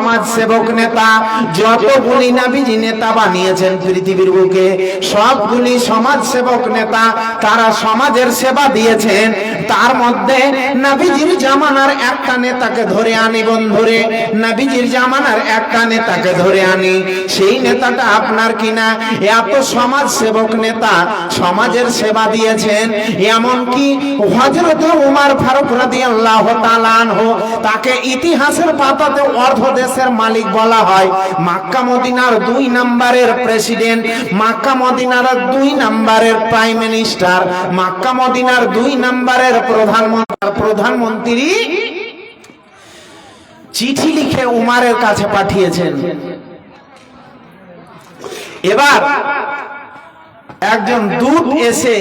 সমাজ সেবক নেতা, যতগুলি নাবিজি নেতা বানিয়েছেন পৃথিবীর বুকে, সবগুলি সমাজ সেবক নেতা তারা সমাজের সেবা দিয়েছেন। তার মধ্যে নাবিজির জামানার একটা নেতাকে ধরে আনি বন্ধুরে, নাবিজির জামানার একটা নেতাকে ধরে আনি। সেই নেতাটা আপনার কিনা? এত সমাজ সেবক নেতা সমাজের সেবা দিয়েছেন। এমনকি হজরত উমার ফারুক রাদিয়াল্লাহু তাআলা তাকে ইতিহাসের পাতাতে দেশের মালিক বলা হয়। মাক্কা মদিনার দুই নম্বরের প্রেসিডেন্ট, মাক্কা মদিনার দুই নম্বরের প্রাইম মিনিস্টার, মাক্কা মদিনার দুই নম্বরের প্রধানমন্ত্রী প্রধানমন্ত্রী চিঠি লিখে উমারের কাছে পাঠিয়েছেন। এবার একজন দূত এসে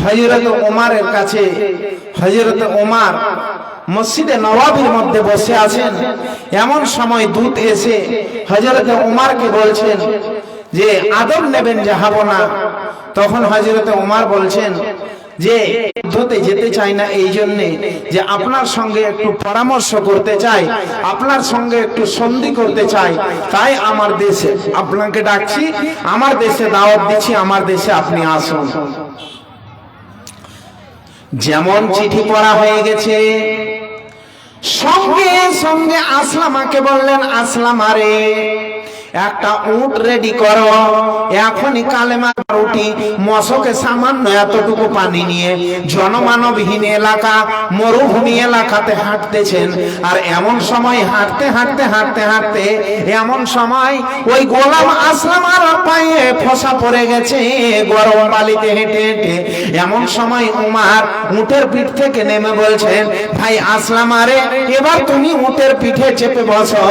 হজরত ওমারের কাছে হজরত ওমার মসজিদে নবাবের মধ্যে বসে আছেন। এমন সময় দূত এসে হজরত ওমারকে বলছেন যে আদব নেবেন যাহাব না। তখন হজরত ওমার বলছেন যে যুদ্ধতে যেতে চাই না এই জন্যে যে আপনার সঙ্গে একটু পরামর্শ করতে চাই, আপনার সঙ্গে একটু সন্ধি করতে চাই, তাই আমার দেশে আপনাকে ডাকছি, আমার দেশে দাওয়াত দিচ্ছি, আমার দেশে আপনি আসুন। যেমন চিঠি পড়া হয়ে গেছে সঙ্গে সঙ্গে আসলামাকে বললেন আসলাম আরে। একটা উট রেডি করো। এখনই কালেমা রুটি মশকে সামান্য এতটুকু পানি নিয়ে জনমানবহীন এলাকা, মরুভূমি এলাকাতে হাঁটতেছেন। আর এমন সময় হাঁটতে হাঁটতে হাঁটতে হাঁটতে এমন সময় ওই গোলাম আসলাম আর পায়ে ফসা পড়ে গেছে, গরম বালিতে হেঁটে হেঁটে। এমন সময় উমার উটের পিঠ থেকে নেমে বলছেন, ভাই আসলাম আরে, এবার তুমি উটের পিঠে চেপে বসো।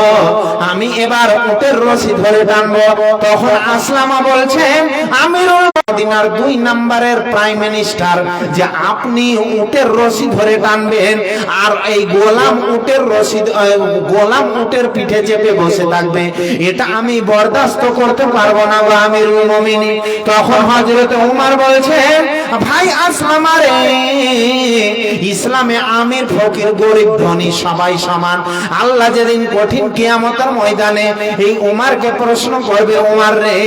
আমি এবার উটের রশি ধরে টানবো। তখন আসলামা বলছেন আমিরুল মদিনার দুই নম্বরের প্রাইম মিনিস্টার, যে আপনি উটের রশি ধরে টানবেন আর এই গোলাম উটের রশি গোলাম উটের পিঠে চেপে বসে থাকবে। এটা আমি বরদাস্ত করতে পারব না গো আমিরুল মুমিনিন তখন হযরত উমর বলছেন ভাই আসলাম রে ইসলামে আমির, ফকির, গরিব, ধনী, সবাই সমান। আল্লাহ যেদিন কঠিন কিয়ামতের ময়দানে এই উমারকে প্রশ্ন করবে, উমার রে,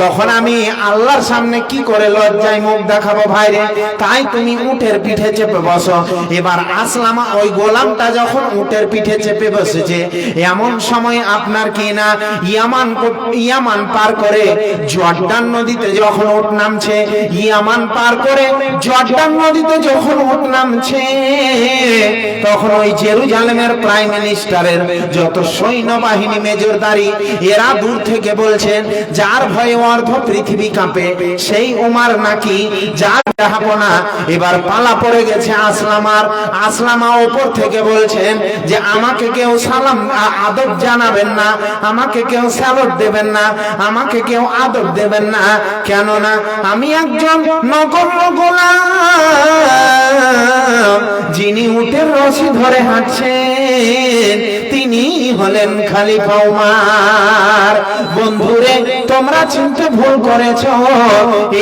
তখন আমি আল্লাহর সামনে কি করে লজ্জায় মুখ দেখাবো ভাই রে? তাই তুমি উটের পিঠে চেপে বসো। এবার আসলামা ওই গোলামটা যখন উটের পিঠে চেপে বসেছে, এমন সময় আপনার কি না ইয়ামান ইয়ামান পার করে জর্ডান নদীতে যখন উট নামছে, ইয়ামান পার করে জর্ডান নদীতে যখন উট নামছে, তখন ওই জেরুজালেমের প্রাইম মিনিস্টারের যত সৈন্যবাহিনী মেজরদারি, এরা দূর থেকে বলছেন, যার ভয়ে অর্ধ পৃথিবী কাঁপে, সেই উমার নাকি যার এবার পালা পড়ে গেছে আসলামার। আসলামা ওপর থেকে বলছেন যে, আমাকে কেউ সালাম আদব জানাবেন না। আমাকে কেউ দেবেন না। আমাকে কেউ আদব দেবেন না। কেননা আমি একজন নগর যিনি উটের রশি ধরে হাঁটছেন, তিনি হলেন খালিফা উমার। বন্ধুরে, তোমরা চিনতে ভুল করেছ।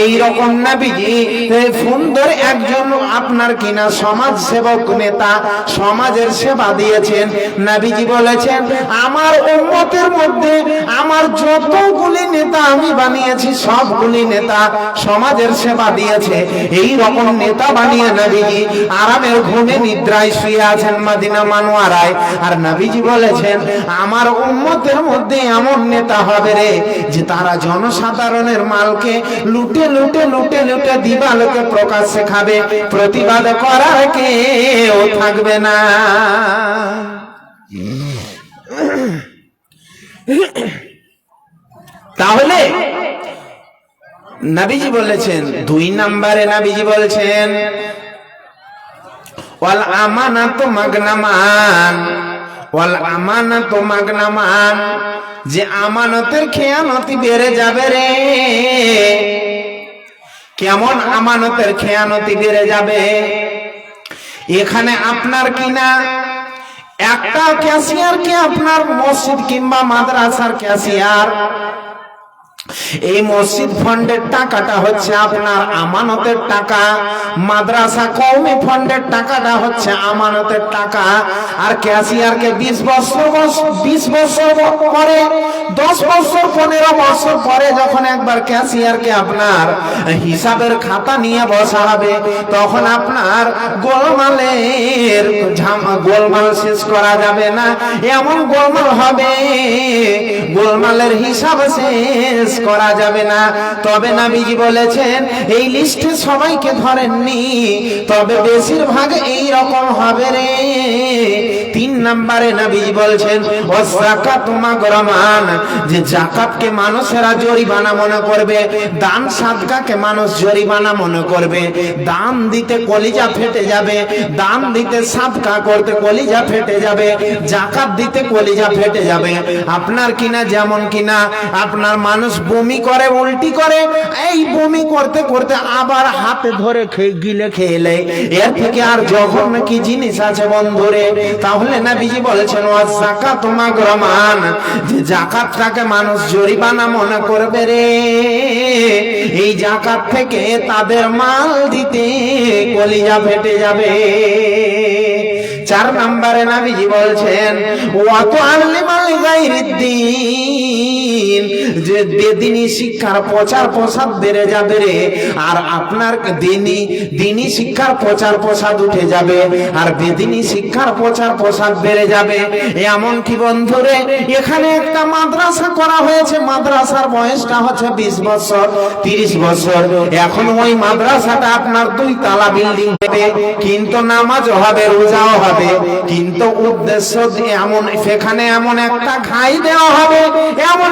এই রকম নাবিজি এ সুন্দর একজন আপনার কিনা সমাজ সেবক নেতা সমাজের সেবা দিয়েছেন। নাবিজি বলেছেন, আমার উম্মতের মধ্যে আমার যতগুলি নেতা আমি বানিয়েছি, সবগুলি নেতা সমাজের সেবা দিয়েছে। এই রকম নেতা বানিয়ে নাবিজি আরামের ঘুমে নিদ্রায় শুয়ে আছেন মাদিনা মানুয়ারায়। আর নাবিজি বলেছেন, আমার উম্মতের মধ্যে এমন নেতা হবে রে যে তারা জনসাধারণের মালকে লুটে লুটে লুটে লুটে দিবালোকে প্রকাশ্যে খাবে, প্রতিবাদ করার কেউ থাকবে না। তাহলে নাবিজি বলেছেন, দুই নম্বরে নাবিজি বলছেন, ওয়াল আমানাত মাগনামান, ওয়াল আমানাত মাগনামান, যে আমানতের খেয়ানতি বেড়ে যাবে রে। কেমন আমানতের খেয়ানতি বেড়ে যাবে? এখানে আপনার কিনা একটা ক্যাশিয়ার ক্যাশিয়ারকে আপনার মসজিদ কিংবা মাদ্রাসার ক্যাশিয়ার? এই মসজিদ ফান্ডের টাকাটা হচ্ছে আপনার আমানতের টাকা। মাদ্রাসা কৌমি ফান্ডের টাকাটা হচ্ছে আমানতের টাকা। আর ক্যাশিয়ারকে বিশ বছর বিশ বছর পরে, দশ বছর, পনেরো বছর পরে যখন একবার ক্যাশিয়ারকে আপনার হিসাবের খাতা নিয়ে বসা হবে, তখন আপনার গোলমালের গোলমাল শেষ করা যাবে না। এমন গোলমাল হবে, গোলমালের হিসাব শেষ করা যাবে না। তবে নাবিজি বলেছেন, এই লিস্টে সবাইকে ধরেননি। তবে বেশিরভাগ এই রকম হবে রে। তিন নম্বরে নাবিজি বলছেন, ও জাকাত মাগরামান যে জাকাতকে মানুষেরা জরিমানা মনে করবে, দান সাদকাকে মানুষ জরিমানা মনে করবে, দান দিতে কলিজা ফেটে যাবে, দান দিতে সাদকা করতে কলিজা ফেটে যাবে জাকাত দিতে কলিজা ফেটে যাবে, আপনার কিনা যেমন কিনা, আপনার মানুষ বমি করে, উল্টি করে, এই বমি করতে করতে আবার হাতে ধরে খেয়ে গিলে খেলে, এর থেকে আর জঘন্য কি জিনিস আছে বন্ধুরে? তাহলে না বিজি বলেছেন ওয়া যাকাত মাগরামান যে যাকাতটাকে মানুষ জরিমানা মনে করবে রে। এই যাকাত থেকে তাদের মাল দিতে কলিজা ফেটে যাবে। চার নম্বরে নাবিজি বলছেন অত আল্লিমাল যে শিক্ষার প্রচার প্রসাদ বেড়ে যাবে রে, আর আপনার দিনী দিনী শিক্ষার প্রচার প্রসাদ উঠে যাবে, আর বেদিনী শিক্ষার প্রচার প্রসাদ বেড়ে যাবে, এমন কি এখানে একটা মাদ্রাসা করা হয়েছে, মাদ্রাসার বয়সটা হচ্ছে বিশ বছর, তিরিশ বছর, এখন ওই মাদ্রাসাটা আপনার দুই তালা বিল্ডিং হবে, কিন্তু নামাজ হবে, রোজাও হবে, কিন্তু উদ্দেশ্য এমন, সেখানে এমন একটা ঘাই দেওয়া হবে, এমন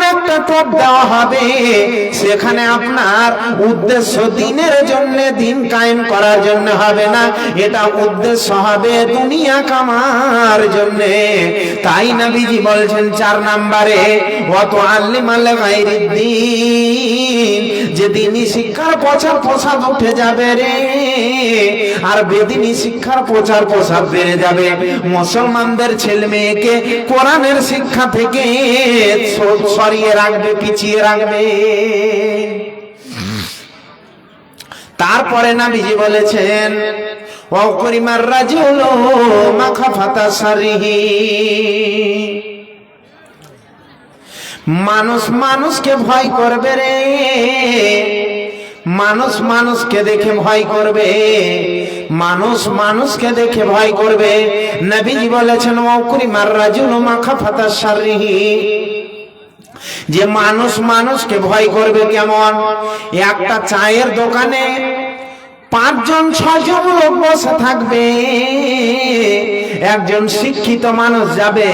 সেখানে আপনার উদ্দেশ্য দিনের জন্য, দিন কায়েম করার জন্য হবে না। এটা উদ্দেশ্য হবে দুনিয়া কামার জন্য। তাই বলছেন চার নাম্বারে অত শিক্ষার প্রচার প্রসাদ উঠে যাবে রে, আর শিক্ষার প্রচার প্রসার বেড়ে যাবে। মুসলমানদের ছেলে মেয়েকে কোরআনের শিক্ষা থেকে স- সরিয়ে রাখবে, পিছিয়ে রাখবে। তারপরে নাবিজি বলেছেন অকরিমার রাজুল, মাখাফাতা সারিহি। মানুষ মানুষকে ভয় করবে রে। মানুষ মানুষকে দেখে ভয় করবে। মানুষ মানুষকে দেখে ভয় করবে। নবীজি বলেছেন ওকুরি মার রাজুল মাখা ফাতা সারিহি। যে মানুষ মানুষকে ভয় করবে কেমন? একটা চায়ের দোকানে পাঁচজন ছজন লোক বসে থাকবে। একজন শিক্ষিত মানুষ যাবে,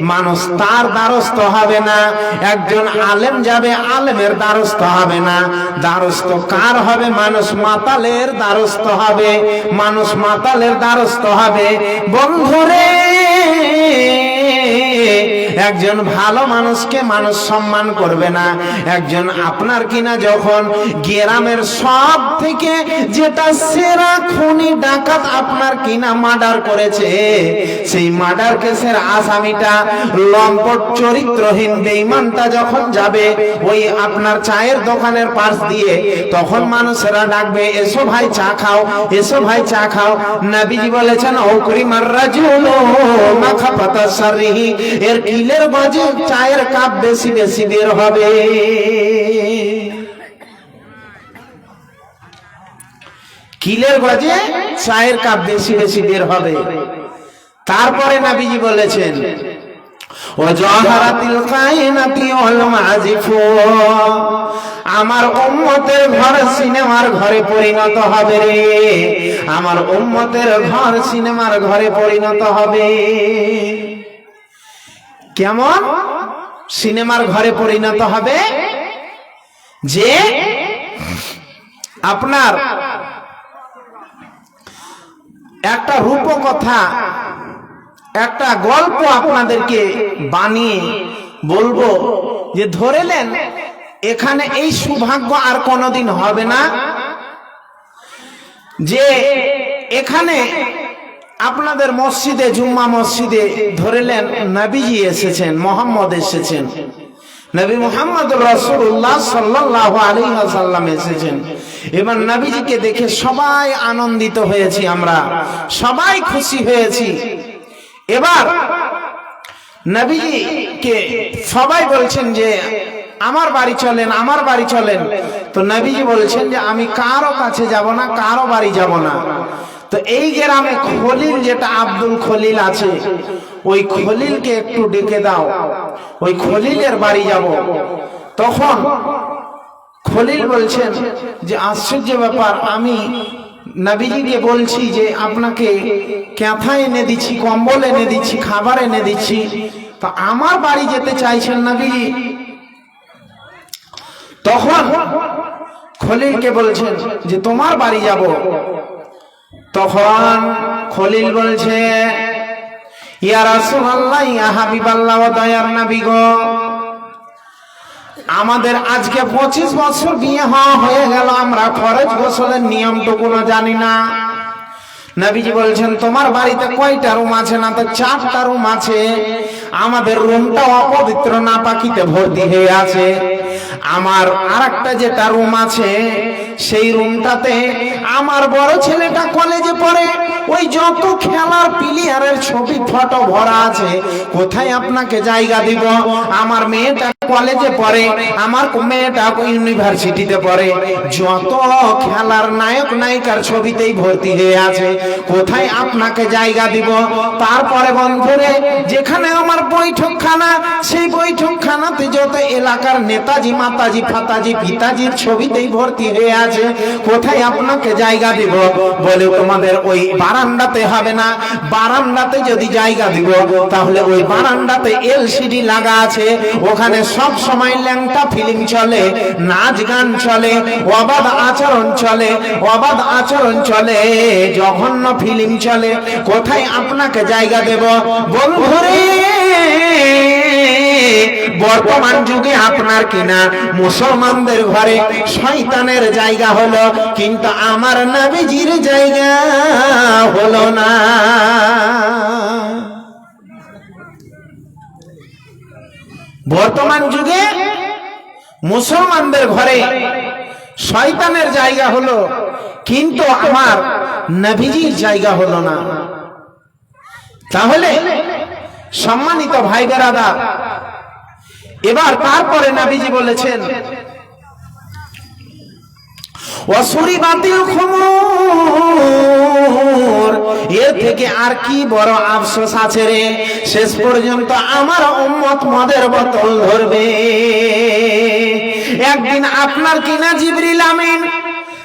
মানুষ তার দ্বারস্থ হবে না। একজন আলেম যাবে, আলেমের দ্বারস্থ হবে না। দ্বারস্থ কার হবে? মানুষ মাতালের দ্বারস্থ হবে। মানুষ মাতালের দ্বারস্থ হবে। বন্ধুরে একজন ভালো মানুষকে মানুষ সম্মান করবে না। একজন আপনার কিনা যখন গ্রামের সব থেকে যেটা সেরা খুনি ডাকাত আপনার কিনা মার্ডার করেছে, সেই মার্ডার কেসের আসামিটা লম্পট চরিত্রহীন বেঈমানটা যখন যাবে ওই আপনার চায়ের দোকানের পাশ দিয়ে, তখন মানুষেরা ডাকবে, এসো ভাই চা খাও, এসো ভাই চা খাও। নবীজি বলেছেন, ঔকরি মার্রাজুল মাখা পাতা সারিহি এর কিলের বাজে চায়ের কাপ বেশি বেশি বের হবে। কিলের বাজে চায়ের কাপ বেশি বেশি বের হবে। তারপরে নাবিজি বলেছেন আমার উম্মতের ঘর সিনেমার ঘরে পরিণত হবে রে। আমার উম্মতের ঘর সিনেমার ঘরে পরিণত হবে। কেমন? সিনেমার ঘরে পরিণত হবে যে আপনার একটা রূপকথা, একটা গল্প আপনাদেরকে বানিয়ে বলব যে ধরে নেন, এখানে এই সৌভাগ্য আর কোনোদিন হবে না যে এখানে আপনাদের মসজিদে, জুম্মা মসজিদে ধরেলেন নবীজি এসেছেন, মোহাম্মদ এসেছেন। নবী মোহাম্মদ রসুল্লাহ সাল্লাহ আলী সাল্লাম এসেছেন। এবার নবীজিকে দেখে সবাই আনন্দিত হয়েছি আমরা, সবাই খুশি হয়েছি। এবার নবীজিকে সবাই বলছেন যে, আমার বাড়ি চলেন, আমার বাড়ি চলেন। তো নবীজি বলছেন যে, আমি কারও কাছে যাব না, কারও বাড়ি যাব না। তো এই গ্রামে খলিল যেটা আব্দুল খলিল আছে, ওই খলিলকে একটু ডেকে দাও। ওই খলিলের বাড়ি যাব। তখন খলিল বলছেন যে, আশ্চর্য ব্যাপার, আমি নবীজিকে বলছি যে, আপনাকে ক্যাথা এনে দিচ্ছি, কম্বল এনে দিচ্ছি, খাবার এনে দিচ্ছি। তা আমার বাড়ি যেতে চাইছেন নবীজি। তখন খলিলকে বলছেন যে, তোমার বাড়ি যাব। তখন খলিল বলছে দয়ার আমাদের আজকে পঁচিশ বছর বিয়ে হওয়া হয়ে গেল, আমরা খরচ গোসলের নিয়মটুকুনো জানি না। নবীজি বলছেন, তোমার বাড়িতে কয়টা রুম আছে না তো চারটা রুম আছে? আমাদের রুমটা অপবিত্র না পাখিতে ভর্তি হয়ে আছে। আমার আর একটা যেটা রুম আছে, সেই রুমটাতে আমার বড় ছেলেটা কলেজে পড়ে। ওই যত খেলার প্লেয়ারের ছবি ফটো ভরা আছে, কোথায় আপনাকে জায়গা দিব? আমার মেয়েটা কলেজে পড়ে, আমার মেয়েটা ইউনিভার্সিটিতে পড়ে। যত খেলার নায়ক নায়িকার ছবিতেই ভর্তি হয়ে আছে, কোথায় আপনাকে জায়গা দিব? তারপরে বন্ধুরে, যেখানে আমার বৈঠকখানা, সেই বৈঠকখানাতে যত এলাকার নেতাজি, মাতাজি, ফাতাজি, পিতাজির ছবিতেই ভর্তি হয়ে আছে, কোথায় আপনাকে জায়গা দিব? বলে তোমাদের ওই বারান্দাতে হবে না। বারান্দাতে যদি জায়গা দিব, তাহলে ওই বারান্দাতে এলসিডি লাগা আছে। ওখানে সব সময় ল্যাংটা ফিলিং চলে, নাচ গান চলে, অবাধ আচরণ চলে, অবাধ আচরণ চলে, জঘন্য ফিলিং চলে। কোথায় আপনাকে জায়গা দেব? বন্ধুরে বর্তমান যুগে আপনার কিনা? মুসলমানদের ঘরে শয়তানের জায়গা হলো, কিন্তু আমার নাবিজির জায়গা হলো না। বর্তমান যুগে মুসলমানদের ঘরে শয়তানের জায়গা হলো, কিন্তু আমার নভিজির জায়গা হলো না। তাহলে সম্মানিত ভাই বেরাদা এবার তারপরে নাবিজি বলেছেন অসুরি বাতিল খবর এর থেকে আর কি বড় আফসোস আছে রে? শেষ পর্যন্ত আমার উম্মত মদের বোতল ধরবে। একদিন আপনার কিনা জিবরিল আমিন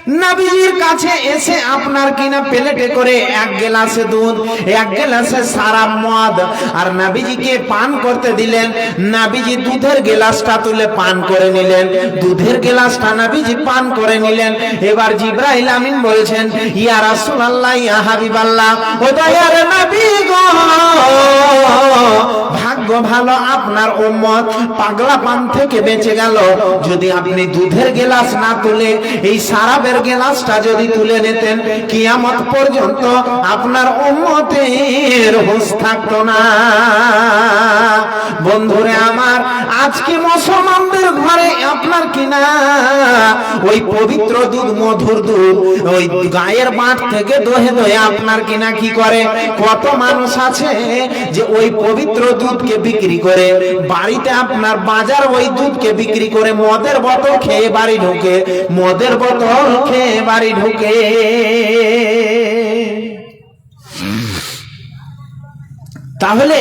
নবীজির কাছে এসে আপনার কিনা প্লেটে করে এক গেলাসে দুধ, এক গেলাসে সারা মদ। আর নবীজিকে পান করতে দিলেন। নবীজি দুধের গেলাসটা তুলে পান করে নিলেন। দুধের গেলাসটা নবীজি পান করে নিলেন। এবার জিব্রাইল আমিন বলছেন, ইয়া রাসূলুল্লাহ, ইয়া হাবিবাল্লাহ, ও দয়ার নবী গো, ভাগ্য ভালো আপনার উম্মত পাগলা পান থেকে বেঁচে গেল। যদি আপনি দুধের গেলাস না তুলে এই সারাবের গেলাসটা যদি তুলে নিতেন, কিয়ামত পর্যন্ত আপনার উম্মতের হুঁশ থাকতো না। বন্ধুরে আমার, আজকে মুসলমানদের ঘরে আপনার কিনা? ওই পবিত্র দুধ, মধুর দুধ, ওই গায়ের মাঠ থেকে দোহে দোহে আপনার কিনা কি করে? কত মানুষ আছে যে ওই পবিত্র দুধকে বিক্রি করে, বাড়িতে আপনার বাজার ওই দুধকে বিক্রি করে, মদের বোতল খেয়ে বাড়ি ঢুকে, মদের বোতল খেয়ে বাড়ি ঢুকে। তাহলে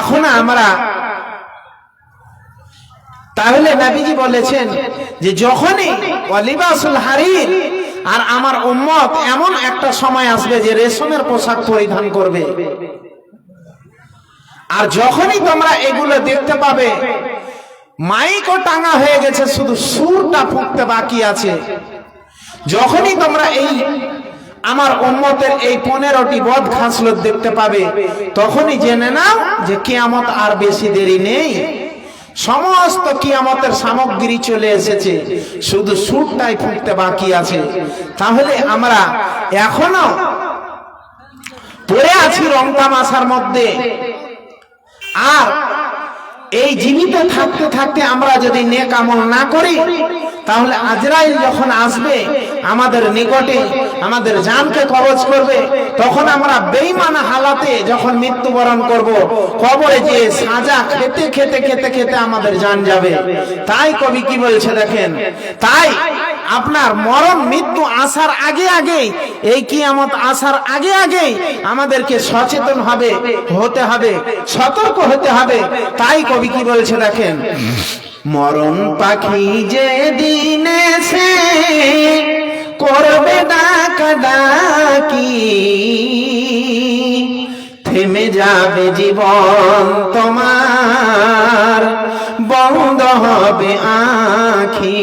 এখন আমরা তাহলে নবীজি বলেছেন যে যখনই অলিবাসুল হারির আর আমার উম্মত এমন একটা সময় আসবে যে রেশমের পোশাক পরিধান করবে। আর যখনই তোমরা এগুলো দেখতে পাবে, মাইকও টাঙা হয়ে গেছে, শুধু সুরটা ফুঁকতে বাকি আছে। যখনই তোমরা এই আমার উম্মতের এই পনেরোটি বধ খাসলত দেখতে পাবে, তখনই জেনে নাও যে কিয়ামত আর বেশি দেরি নেই। সমস্ত কিয়ামতের সামগ্রী চলে এসেছে, শুধু সুরটাই ফুটতে বাকি আছে। তাহলে আমরা এখনও পড়ে আছি রং তামাশার মধ্যে। আর এই জীবিত থাকতে থাকতে আমরা যদি নেক আমল না করি, তাহলে আজরাইল যখন আসবে, আমাদের নিকটে আমাদের জানকে কবজ করবে, তখন আমরা বেইমান হালাতে যখন মৃত্যুবরণ করব, কবরে যে সাজা খেতে খেতে খেতে খেতে আমাদের জান যাবে। তাই কবি কি বলছে দেখেন? তাই আপনার মরণ, মৃত্যু, আসার আগে আগে এই কিয়ামত আসার আগে আগে আমাদেরকে সচেতন হবে, হতে হবে, সতর্ক হতে হবে। তাই কবি কি বলছে দেখেন? মরণ পাখি যে দিনে সে করবে ডাকা ডাকি থেমে যাবে জীবন তোমার, বন্ধ হবে আখি।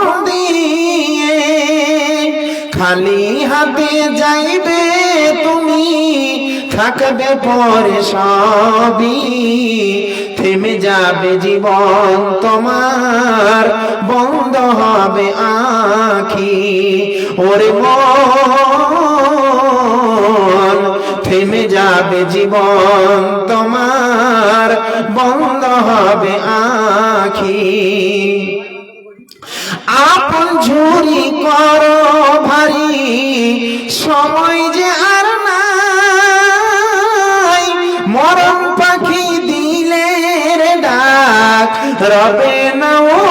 খালি হাতে যাইবে তুমি, থাকবে পরে সবই। থেমে যাবে জীবন তোমার, বন্ধ হবে আখি। ওরে মন, থেমে যাবে জীবন তোমার, বন্ধ হবে আখি। আপন ঝুরি করো সময় যে আর নাই। মরম পাখি দিলে ডাক রবে না ও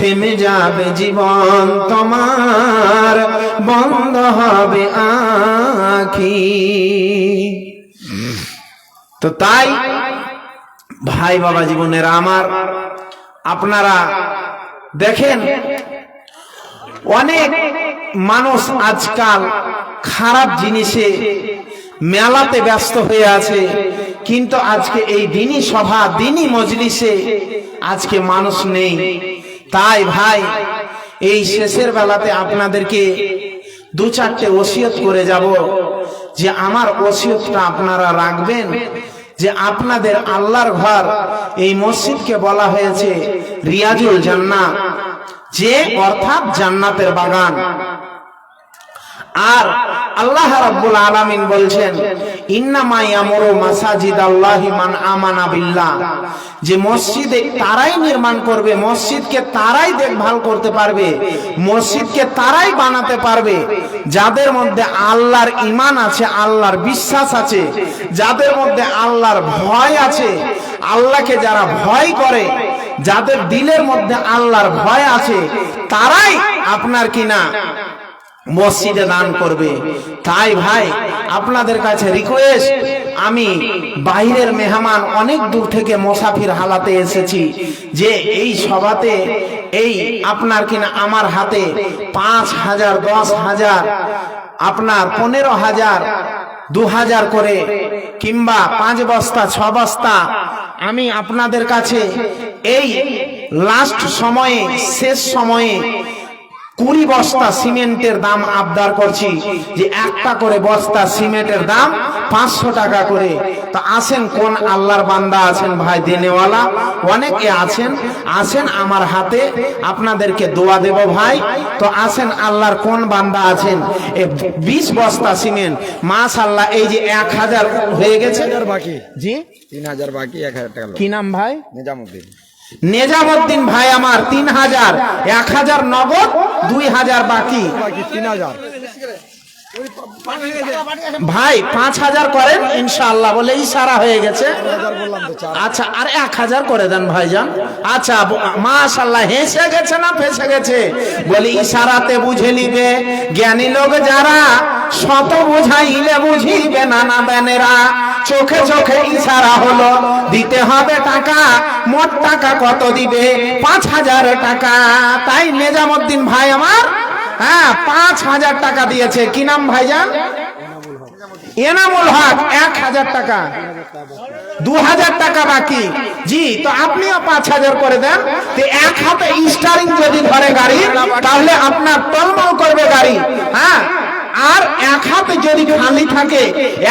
থেমে যাবে জীবন তোমার, বন্ধ হবে আখি। তো তাই ভাই বাবা জীবনের আমার, আপনারা দেখেন, অনেক মানুষ আজকাল খারাপ জিনিসে মেলাতে ব্যস্ত হয়ে আছে, কিন্তু আজকে এই দিনই সভা, দিনই মজলিসে আজকে মানুষ নেই। তাই ভাই, এই শেষের বেলাতে আপনাদেরকে দু চারটে ওসিয়ত করে যাব যে আমার ওসিয়তটা আপনারা রাখবেন, যে আপনাদের আল্লাহর ঘর, এই মসজিদকে বলা হয়েছে রিয়াজুল জান্নাত যে অর্থাৎ জান্নাতের বাগান। আর আল্লাহ রাব্বুল আলামিন বলছেন, ইন্নামা ইয়ামুরু মাসাজিদ আল্লাহি মান আমানা বিল্লাহ। যে মসজিদে তারাই নির্মাণ করবে, মসজিদকে তারাই দেখভাল করতে পারবে, মসজিদকে তারাই বানাতে পারবে। যাদের মধ্যে আল্লাহর ঈমান আছে, আল্লাহর বিশ্বাস আছে, যাদের মধ্যে আল্লাহর ভয় আছে, আল্লাহকে যারা ভয় করে, যাদের দিলের মধ্যে আল্লাহর ভয় আছে, তারাই আপনার কিনা। মসজিদে দান করবে। তাই ভাই, আপনাদের কাছে রিকোয়েস্ট আমি বাইরের মেহমান অনেক দূর থেকে মোসাফির হালাতে এসেছি যে এই সভাতে এই আপনার কিনা আমার হাতে পাঁচ হাজার, দশ হাজার, আপনার পনেরো হাজার, দু হাজার করে কিংবা পাঁচ বস্তা, ছ বস্তা আমি আপনাদের কাছে এই লাস্ট সময়ে, শেষ সময়ে কুড়ি বস্তা সিমেন্টের দাম আবদার করছি যে একটা করে বস্তা সিমেন্টের দাম পাঁচশো টাকা করে। তো আসেন কোন আল্লাহর বান্দা আছেন ভাই দেনেওয়ালা? অনেকে আছেন। আসেন আমার হাতে আপনাদেরকে দোয়া দেব ভাই। তো আসেন আল্লাহর কোন বান্দা আছেন? এ বিশ বস্তা সিমেন্ট মাস আল্লাহ এই যে এক হাজার হয়ে গেছে। বাকি। জি? তিন হাজার বাকি এক হাজার টাকা কি নাম ভাই? নিজামুদ্দিন। নেজামুদ্দিন ভাই আমার তিন হাজার। এক হাজার নগদ দুই হাজার বাকি। তিন হাজার। ভাই, পাঁচ হাজার করেন, ইনশাআল্লাহ, বলে ইশারা হয়ে গেছে। আচ্ছা আর এক হাজার করে দেন, ভাইজান। আচ্ছা মাশাল্লাহ হেসে গেছে না ফেসে গেছে? বলি, ইশারাতে বুঝে নিবে। জ্ঞানী লোক যারা শত বুঝাইলে বুঝিবে নানা ব্যানেরা চোখে চোখে ইশারা হলো, দিতে হবে টাকা, মোট টাকা কত দিবে? পাঁচ হাজার টাকা। তাই নেজামুদ্দিন ভাই আমার হ্যাঁ পাঁচ হাজার টাকা দিয়েছে। কি নাম ভাইজান? এনামুল হক, এক হাজার টাকা। দু হাজার টাকা বাকি। জি, তো আপনিও পাঁচ হাজার করে দেন। এক হাতে স্টারিং যদি ধরে গাড়ি, তাহলে আপনার টলমল করবে গাড়ি। হ্যাঁ আর এক হাতে যদি খালি থাকে,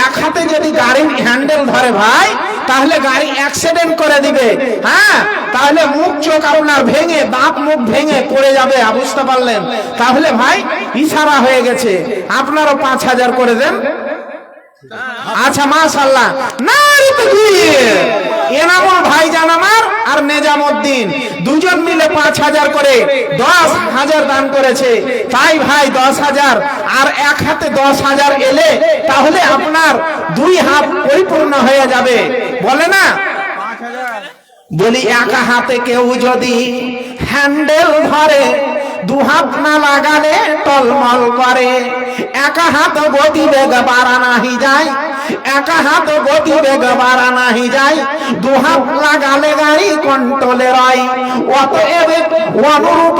এক হাতে যদি গাড়ির হ্যান্ডেল ধরে ভাই, তাহলে গাড়ি অ্যাক্সিডেন্ট করে দিবে। হ্যাঁ? তাহলে মুখ, চোখ আপনার ভেঙে, দাঁত, মুখ ভেঙে পড়ে যাবে বুঝতে পারলেন? তাহলে ভাই, ইশারা হয়ে গেছে। আপনারও পাঁচ হাজার করে দেন। আচ্ছা মাশাল্লাহ নারী তাকবীর এনামুল ভাইজান আমার আর নেজামুদ্দিন। দুজন মিলে পাঁচ হাজার করে, দশ হাজার দান করেছে। তাই ভাই, দশ হাজার। আর এক হাতে দশ হাজার এলে তাহলে আপনার দুই হাত পরিপূর্ণ হয়ে যাবে। বলে না? বলি, একা হাতে কেউ যদি হ্যান্ডেল ধরে দু হাত না লাগালে টলমল করে। একা হাত গতি বেগ বাড়া নাহি যায়। একা হাত গতি বেগ বাড়া নাহি যায়। দু হাত লাগালে গাড়ি কন্ট্রোলে রয়। অতএব অনুরূপ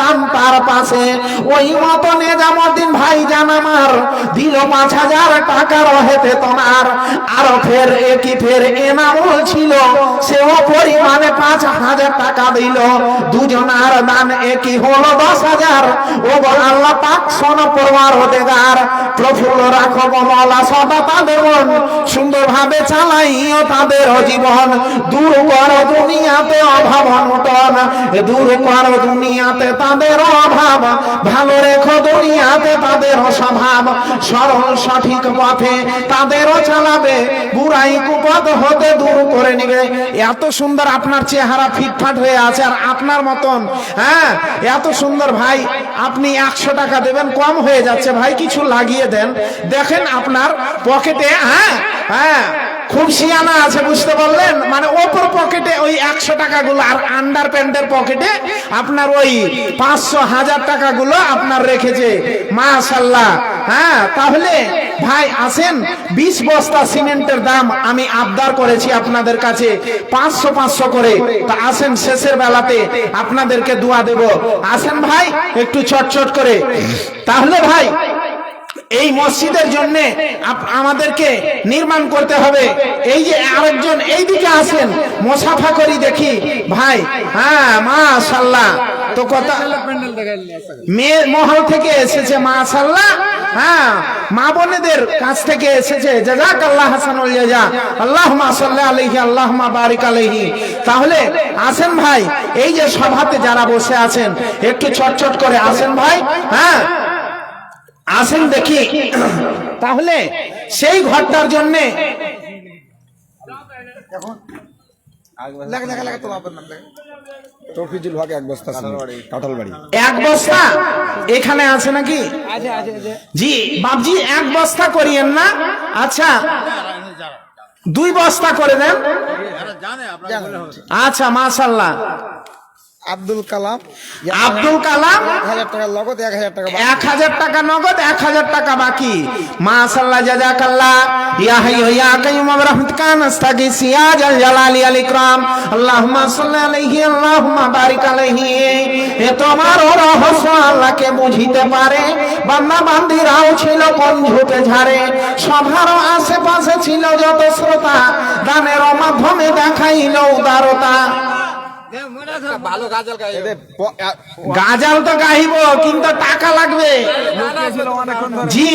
দাম তার পাশে। ওই মতো নেজামুদ্দিন ভাই জান আমার দিল পাঁচ হাজার টাকা রহেতে তোমার। আরও ফের একই ফের এনামুল ছিল? সেও পরিমাণে পাঁচ হাজার টাকা দিল। দুজনার দান একই হলো দশ হাজার? ও বল আল্লাহ পাক সোন পরবার দেগার প্রফুল্ল রাখো মলা সদা তাদের মন। সুন্দরভাবে চালাইও তাদের জীবন। দূর কর দুনিয়াতে অভাব অনটন। দূর কর দুনিয়াতে তাদের অভাব, ভালো রেখো দুনিয়াতে তাদের স্বভাব সরল সঠিক পথে তাদেরও চালাবে, বুড়াই কুপদ হতে দূর করে নিবে। এত সুন্দর আপনার চেহারা ফিটফাট হয়ে আছে আর আপনার মতন হ্যাঁ? এত সুন্দর ভাই, আপনি একশো টাকা দেবেন, কম হয়ে যাচ্ছে। ভাই, কিছু লাগিয়ে দেন। দেখেন আপনার পকেটে হ্যাঁ? হ্যাঁ? খুব শিয়ানা আছে, বুঝতে পারলেন? মানে ওপর পকেটে ওই একশো টাকাগুলো আর আন্ডার প্যান্টের পকেটে আপনার ওই পাঁচশো হাজার টাকাগুলো আপনার রেখেছে। মাশাল্লাহ হ্যাঁ তাহলে ভাই আসেন, বিশ বস্তা সিমেন্টের দাম আমি আবদার করেছি আপনাদের কাছে, পাঁচশো পাঁচশো করে। তা আসেন, শেষের বেলাতে আপনাদেরকে দোয়া দেব। আসেন ভাই, একটু চটচট করে। তাহলে ভাই এই মসজিদের জন্য আমাদেরকে নির্মাণ করতে হবে। এই যে আরেকজন এই দিকে আসেন মোসাফা করি দেখি। ভাই হ্যাঁ মা মাশাল্লাহ। তো কথা মেয়ে মহল থেকে এসেছে মা মাশাল্লাহ। হ্যাঁ মা বোনেদের কাছ থেকে এসেছে। জাজাক আল্লাহ হাসান হাসানুল জাজা আল্লাহুম্মা সাল্লি আলাইহি মা বারিক আলাইহি। তাহলে আসেন ভাই, এই যে সভাতে যারা বসে আছেন, একটু চটচট করে আসেন ভাই। হ্যাঁ আসেন দেখি। তাহলে সেই ঘরটার জন্যে এক বস্তা এক বস্তা? এখানে আছে নাকি? জি বাবজি এক বস্তা করিয়েন না। আচ্ছা দুই বস্তা করে দেন। আচ্ছা মাশাল্লাহ আব্দুল কালাম। আব্দুল কালাম? এক হাজার টাকা লগত এক হাজার টাকা বাকি। এক হাজার টাকা নগদ এক হাজার টাকা বাকি। মাশাল্লাহ জাজাকাল্লাহ ইয়া হাইয়ু ইয়া কাইয়ুম বিরহমাতিকা নাস্তাগীস ইয়া জাল জালালি আল ইকরাম। আল্লাহুম্মা সাল্লি আলাইহি আল্লাহুম্মা বারিক আলাইহি। এ তোমার রহস্য আল্লাহকে বুঝিতে পারে। বান্দা বান্দিরাও ছিল কোন ঝুঁকে ঝাড়ে। সভারও আশেপাশে ছিল যত শ্রোতা। গানের মাধ্যমে দেখাইল উদারতা। গাজাল তো গাইব কিন্তু টাকা লাগবে। জি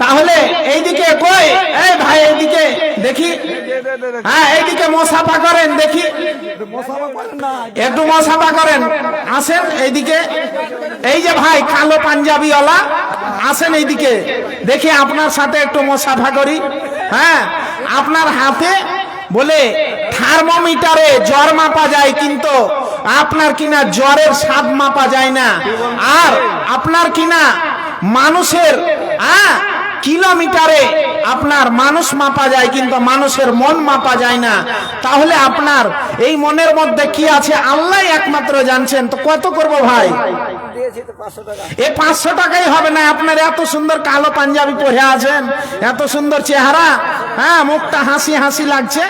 তাহলে এইদিকে কই? এই ভাই এইদিকে দেখি। হ্যাঁ এইদিকে মশাফা করেন দেখি। একটু মশাফা করেন। আসেন এইদিকে। এই যে ভাই কালো পাঞ্জাবিওয়ালা আসেন এইদিকে। দেখি আপনার সাথে একটু মশাফা করি। হ্যাঁ আপনার হাতে বলে, থার্মোমিটারে জ্বর মাপা যায় কিন্তু আপনার কিনা জ্বরের স্বাদ মাপা যায় না। আর আপনার কিনা মানুষের হ্যাঁ কিলোমিটারে আপনার মানুষ মাপা যায় কিন্তু মানুষের মন মাপা যায় না। তাহলে আপনার এই মনের মধ্যে কি আছে? আল্লাহ একমাত্র জানছেন। তো কত করব ভাই? এ পাঁচশো টাকাই হবে না। আপনার এত সুন্দর কালো পাঞ্জাবি পরে আছেন। এত সুন্দর চেহারা। হ্যাঁ মুখটা হাসি হাসি লাগছে।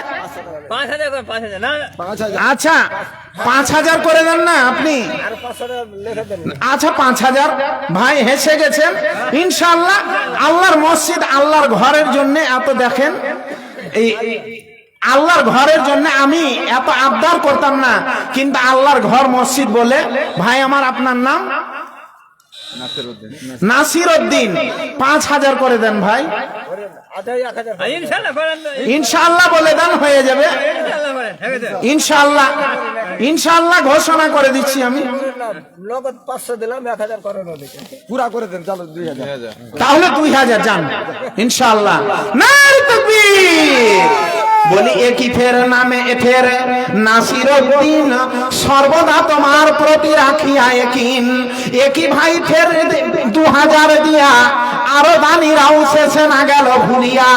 আচ্ছা পাঁচ হাজার করে দেন না আপনি। আচ্ছা পাঁচ হাজার। ভাই, হেসে গেছেন। ইনশাল্লাহ আল্লাহর মসজিদ আল্লাহর ঘরের জন্য এত দেখেন এই, আল্লাহর ঘরের জন্য আমি এত আবদার করতাম না, কিন্তু আল্লাহর ঘর মসজিদ বলে, ভাই, আমার আপনার নাম নাসির উদ্দিন। পাঁচ হাজার করে দেন ভাই। ইনশাল্লাহ বলে দেন হয়ে যাবে। ইনশাল্লাহ ইনশাল্লাহ ঘোষণা করে দিচ্ছি আমি। নগদ পাঁচশো দিলাম এক হাজার করেন পুরা করে দেন চলো দুই হাজার। তাহলে দুই হাজার যান ইনশাল্লাহ। বলি একই ফের নামে এ ফের নাসির সর্বদা তোমার প্রতি রাখিয়া একিন একই ভাই ফের দু হাজার দিয়া আরও দানিরাও শেষে না গেল ভুলিয়া।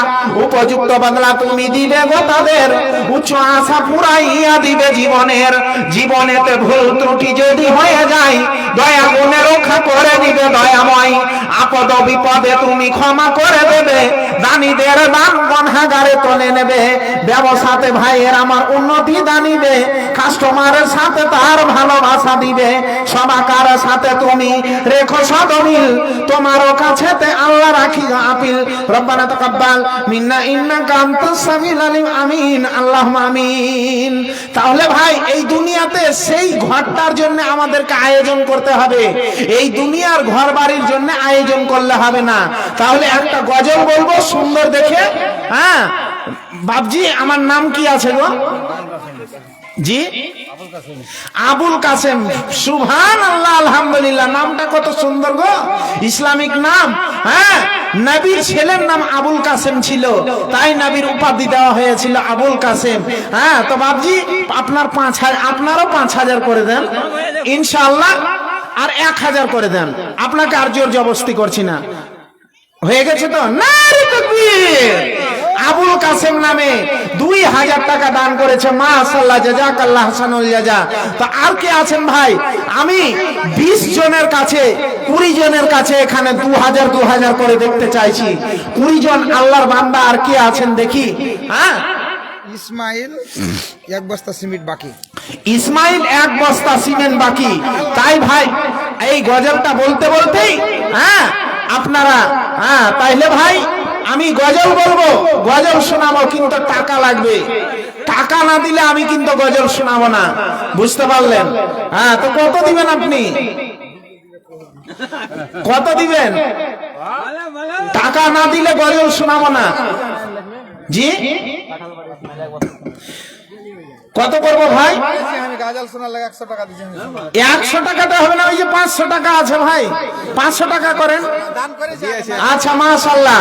উপযুক্ত বদলা তুমি দিবে গো তাদের, উচ্চ আশা পুরাইয়া দিবে জীবনের। জীবনেতে ভুল ত্রুটি যদি হয়ে যায়, দয়া গুণে রক্ষা করে দিবে দয়াময়। আপদ বিপদে তুমি ক্ষমা করে দেবে, দানিদের দান গনহাগারে তোলে নেবে। ব্যবসাতে ভাইয়ের আমার উন্নতি দানিবে কাস্টমারের সাথে তার ভালোবাসা দিবে। সবাকার সাথে তুমি রেখো সদমিল, তোমারও কাছেতে আল্লাহ রাখি আপিল। রব্বানা তাকাব্বাল। মিন্না ইন্নাকা আনতাস সামিল আলিম। আমিন। আল্লাহুম্মা আমিন। তাহলে ভাই, এই দুনিয়াতে সেই ঘরটার জন্য আমাদেরকে আয়োজন করতে হবে। এই দুনিয়ার ঘর বাড়ির জন্য আয়োজন করলে হবে না। তাহলে একটা গজল বলব সুন্দর দেখে। হ্যাঁ? বাবজি আমার নাম কি আছে গো? জি? আবুল কাসেম। সুভান আল্লাহ আলহামদুলিল্লাহ নামটা কত সুন্দর গো। ইসলামিক নাম হ্যাঁ? নবীর ছেলের নাম আবুল কাসেম ছিল তাই নবীর উপাধি দেওয়া হয়েছিল আবুল কাসেম হ্যাঁ? তো বাবজি আপনার পাঁচ হাজার আপনারও পাঁচ হাজার করে দেন। ইনশাআল্লাহ আর এক হাজার করে দেন। আপনাকে আর জোর জবস্তি করছি না। হয়ে গেছে তো? আবুল কাসেম নামে দুই হাজার টাকা দান করেছে। মা সাল্লাহ জাজাক আল্লাহ হাসানুল জাজা তো আর কে আছেন ভাই? আমি বিশ জনের কাছে কুড়ি জনের কাছে এখানে দু হাজার দু হাজার করে দেখতে চাইছি। কুড়ি জন আল্লাহর বান্দা আর কে আছেন দেখি? হ্যাঁ? ইসমাইল এক বস্তা সিমেন্ট বাকি। ইসমাইল এক বস্তা সিমেন্ট বাকি। তাই ভাই এই গজলটা বলতে বলতেই হ্যাঁ? আপনারা হ্যাঁ তাইলে ভাই, আমি গজল বলব। গজল শোনাবো, কিন্তু টাকা লাগবে। টাকা না দিলে আমি কিন্তু গজল শোনাবো না। বুঝতে পারলেন? হ্যাঁ তো কত দিবেন আপনি? কত দিবেন? টাকা না দিলে গজল শোনাবো না। জি? কত করব ভাই? আমি গাজাল শোনার একশো টাকা দিচ্ছি একশো টাকাটা হবে না ওই যে পাঁচশো টাকা আছে ভাই। পাঁচশো টাকা করেন। আচ্ছা মাশাল্লাহ।